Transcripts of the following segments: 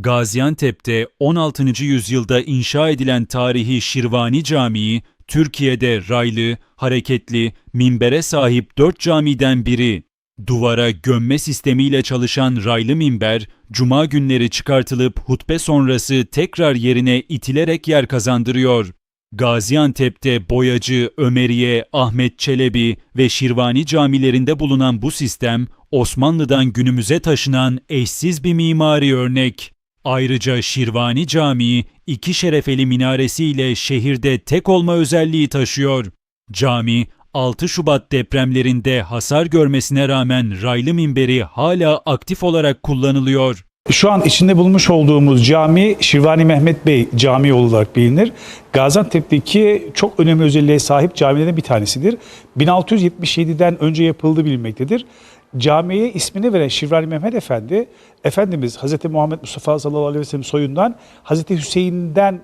Gaziantep'te 16. yüzyılda inşa edilen tarihi Şirvani Camii, Türkiye'de raylı, hareketli, minbere sahip dört camiden biri. Duvara gömme sistemiyle çalışan raylı minber, cuma günleri çıkartılıp hutbe sonrası tekrar yerine itilerek yer kazandırıyor. Gaziantep'te Boyacı, Ömeriye, Ahmet Çelebi ve Şirvani camilerinde bulunan bu sistem, Osmanlı'dan günümüze taşınan eşsiz bir mimari örnek. Ayrıca Şirvani Camii, iki şerefeli minaresiyle şehirde tek olma özelliği taşıyor. Cami, 6 Şubat depremlerinde hasar görmesine rağmen raylı minberi hala aktif olarak kullanılıyor. Şu an içinde bulmuş olduğumuz cami Şirvani Mehmet Bey Camii olarak bilinir. Gaziantep'teki çok önemli özelliğe sahip camilerden bir tanesidir. 1677'den önce yapıldığı bilinmektedir. Camiye ismini veren Şirvani Mehmet Efendi, Efendimiz Hz. Muhammed Mustafa sallallahu aleyhi ve sellem soyundan Hz. Hüseyin'den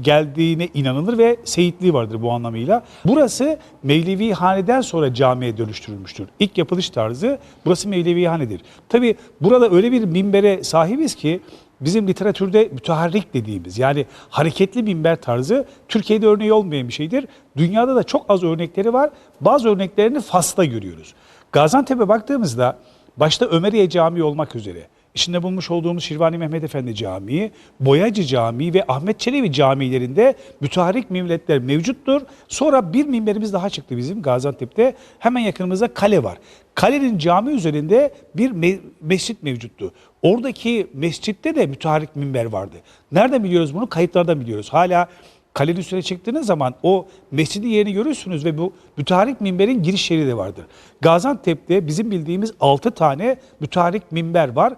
geldiğine inanılır ve seyitliği vardır bu anlamıyla. Burası Mevlevi Hane'den sonra camiye dönüştürülmüştür. İlk yapılış tarzı burası Mevlevi Hane'dir. Tabi burada öyle bir minbere sahibiz ki bizim literatürde müteharrik dediğimiz yani hareketli minber tarzı Türkiye'de örneği olmayan bir şeydir. Dünyada da çok az örnekleri var. Bazı örneklerini Fas'ta görüyoruz. Gaziantep'e baktığımızda başta Ömeriye Camii olmak üzere içinde bulmuş olduğumuz Şirvani Mehmet Efendi Camii, Boyacı Camii ve Ahmet Çelebi camilerinde müteharrik minbetler mevcuttur. Sonra bir minberimiz daha çıktı bizim Gaziantep'te. Hemen yakınımızda kale var. Kalenin cami üzerinde bir me- mescit mevcuttu. Oradaki mescitte de müteharrik minber vardı. Nereden biliyoruz bunu? Kayıtlardan biliyoruz. Hala Kalenin üstüne çıktığınız zaman o mescidin yerini görürsünüz ve bu müteharik minberin giriş yeri de vardır. Gaziantep'te bizim bildiğimiz 6 tane müteharik minber var.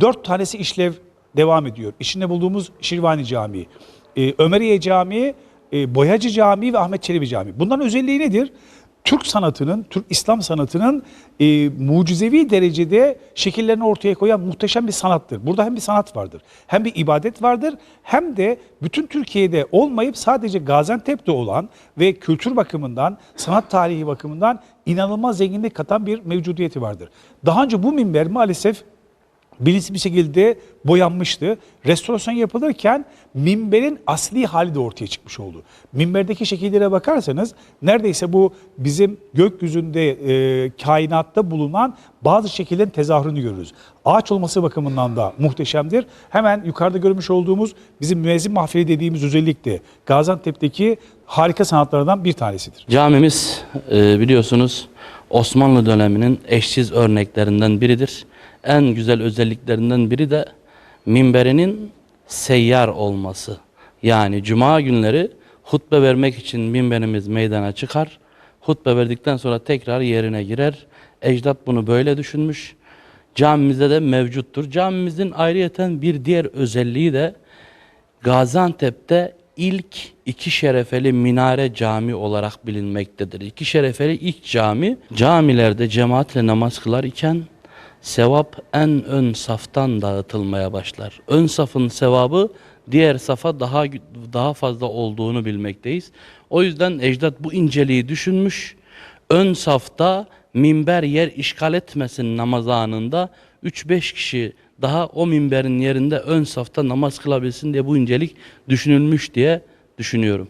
4 tanesi işlev devam ediyor. İçinde bulduğumuz Şirvani Camii, e, Ömeriye Camii, e, Boyacı Camii ve Ahmet Çelebi Camii. Bunların özelliği nedir? Türk sanatının, Türk İslam sanatının e, mucizevi derecede şekillerini ortaya koyan muhteşem bir sanattır. Burada hem bir sanat vardır, hem bir ibadet vardır, hem de bütün Türkiye'de olmayıp sadece Gaziantep'te olan ve kültür bakımından, sanat tarihi bakımından inanılmaz zenginlik katan bir mevcudiyeti vardır. Daha önce bu minber maalesef bilinçli bir şekilde boyanmıştı. Restorasyon yapılırken minberin asli hali de ortaya çıkmış oldu. Minberdeki şekillere bakarsanız neredeyse bu bizim gökyüzünde e, kainatta bulunan bazı şekillerin tezahürünü görürüz. Ağaç olması bakımından da muhteşemdir. Hemen yukarıda görmüş olduğumuz bizim müezzin mahfili dediğimiz özellik de Gaziantep'teki harika sanatlardan bir tanesidir. Camimiz e, biliyorsunuz Osmanlı döneminin eşsiz örneklerinden biridir. En güzel özelliklerinden biri de minberinin seyyar olması. Yani cuma günleri hutbe vermek için minberimiz meydana çıkar. Hutbe verdikten sonra tekrar yerine girer. Ecdat bunu böyle düşünmüş. Camimizde de mevcuttur. Camimizin ayrıyeten bir diğer özelliği de Gaziantep'te ilk iki şerefeli minare cami olarak bilinmektedir. İki şerefeli ilk cami camilerde cemaatle namaz kılar iken sevap en ön saftan dağıtılmaya başlar. Ön safın sevabı diğer safa daha daha fazla olduğunu bilmekteyiz. O yüzden ecdat bu inceliği düşünmüş. Ön safta minber yer işgal etmesin namaz anında 3-5 kişi daha o minberin yerinde ön safta namaz kılabilsin diye bu incelik düşünülmüş diye düşünüyorum.